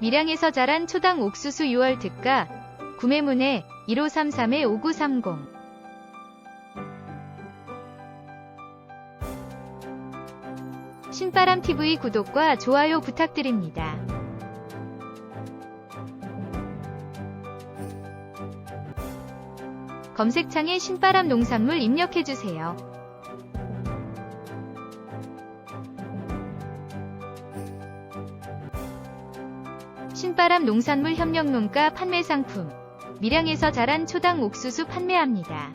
밀양에서 자란 초당 옥수수 6월 특가 구매문의 1533-5930 신바람TV 구독과 좋아요 부탁드립니다. 검색창에 신바람 농산물 입력해주세요. 신바람 농산물 협력농가 판매 상품 밀양에서 자란 초당 옥수수 판매합니다.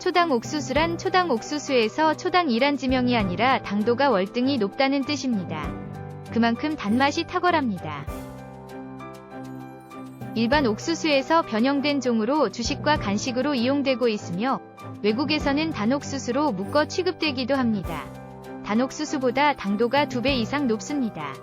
초당 옥수수란 초당 옥수수에서 초당 이란 지명이 아니라 당도가 월등히 높다는 뜻입니다. 그만큼 단맛이 탁월합니다. 일반 옥수수에서 변형된 종으로 주식과 간식으로 이용되고 있으며 외국에서는 단옥수수로 묶어 취급되기도 합니다. 단옥수수보다 당도가 2배 이상 높습니다.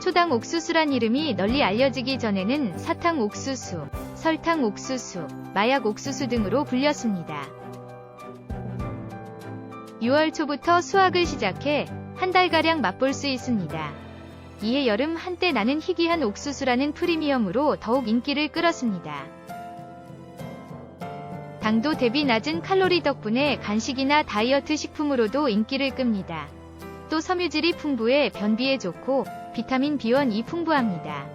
초당 옥수수란 이름이 널리 알려지기 전에는 사탕 옥수수, 설탕 옥수수, 마약 옥수수 등으로 불렸습니다. 6월 초부터 수확을 시작해 한 달가량 맛볼 수 있습니다. 이에 여름 한때 나는 희귀한 옥수수라는 프리미엄으로 더욱 인기를 끌었습니다. 당도 대비 낮은 칼로리 덕분에 간식이나 다이어트 식품으로도 인기를 끕니다. 또 섬유질이 풍부해 변비에 좋고 비타민 B1이 풍부합니다.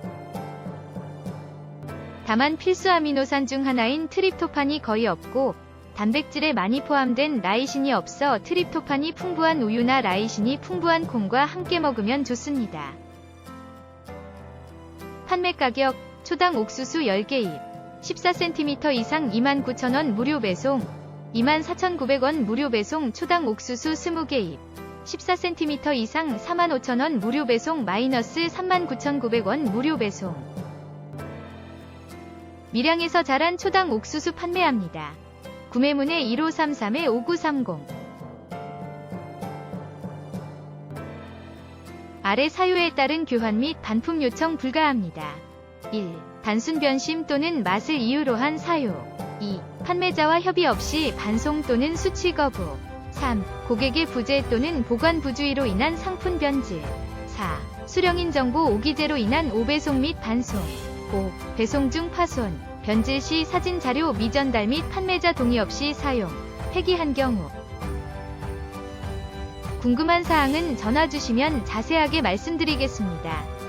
다만 필수 아미노산 중 하나인 트립토판이 거의 없고 단백질에 많이 포함된 라이신이 없어 트립토판이 풍부한 우유나 라이신이 풍부한 콩과 함께 먹으면 좋습니다. 판매 가격 초당 옥수수 10개입 14cm 이상 29,000원 무료 배송 24,900원 무료 배송 초당 옥수수 20개입 14cm 이상 45,000원 무료 배송 마이너스 39,900원 무료 배송 밀양에서 자란 초당 옥수수 판매합니다. 구매문의 1533-5930 아래 사유에 따른 교환 및 반품 요청 불가합니다. 1. 단순 변심 또는 맛을 이유로 한 사유 2. 판매자와 협의 없이 반송 또는 수취 거부 3. 고객의 부재 또는 보관 부주의로 인한 상품 변질 4. 수령인 정보 오기재로 인한 오배송 및 반송 5. 배송 중 파손, 변질 시 사진 자료 미전달 및 판매자 동의 없이 사용, 폐기한 경우 궁금한 사항은 전화 주시면 자세하게 말씀드리겠습니다.